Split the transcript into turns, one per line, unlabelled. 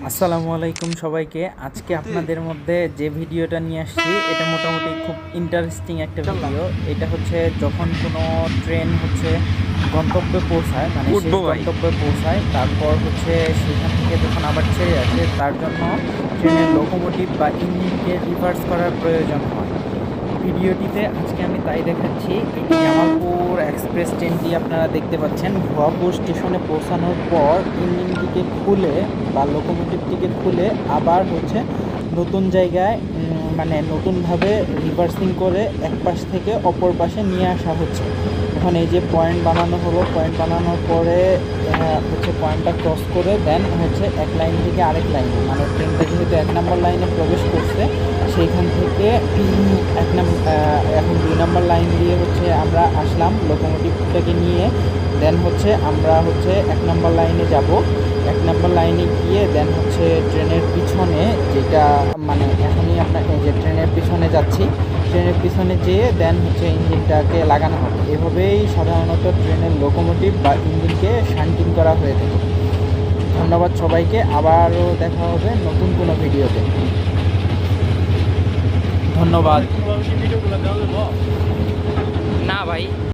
আসসালামু আলাইকুম সবাইকে। আজকে আপনাদের মধ্যে যে ভিডিওটা নিয়ে আসছি এটা মোটামুটি খুব ইন্টারেস্টিং একটা ভিডিও এটা হচ্ছে যখন কোনো ট্রেন হচ্ছে গন্তব্যে পৌঁছায় মানে সেই গন্তব্যে পৌঁছায় তারপর হচ্ছে সেখান থেকে যখন আবার ছেড়ে আসে তার জন্য ট্রেনের লোকোমোটিভ বা ইঞ্জিনকে রিভার্স করার প্রয়োজন হয়। ভিডিওটিতে আজকে আমি তাই দেখাচ্ছি এটি জামালপুর এক্সপ্রেস ট্রেনটি আপনারা দেখতে পাচ্ছেন। ভুয়াপুর স্টেশনে পৌঁছানোর পর ইঞ্জিনটিকে খুলে বা লোকোমোটিভটিকে খুলে আবার হচ্ছে নতুন জায়গায় মানে নতুনভাবে রিভার্সিং করে এক পাশ থেকে অপর পাশে নিয়ে আসা হচ্ছে। এখন এই যে পয়েন্ট বানানো হলো পয়েন্ট বানানোর পরে হচ্ছে পয়েন্টটা ক্রস করে দেন হচ্ছে এক লাইন থেকে আরেক লাইনে মানে ট্রেনটা যেহেতু এক নম্বর লাইনে প্রবেশ করছে, সেইখান থেকে এক নম্বর এখন দুই নম্বর লাইন দিয়ে হচ্ছে আমরা আসলাম লোকোমোটিভটাকে নিয়ে। দেন হচ্ছে আমরা হচ্ছে এক নম্বর লাইনে যাব। এক নম্বর লাইনে গিয়ে দেন হচ্ছে ট্রেনের পিছনে যেটা মানে এখনই আপনার যে ট্রেনের পিছনে যাচ্ছি ট্রেনের পিছনে যেয়ে দেন হচ্ছে ইঞ্জিনটাকে লাগানো হবে। এভাবেই সাধারণত ট্রেনের লোকোমোটিভ বা ইঞ্জিনকে শান্টিং করা হয়ে থাকে। ধন্যবাদ সবাইকে, আবারও দেখা হবে নতুন কোনো ভিডিওতে। ধন্যবাদ।
না ভাই।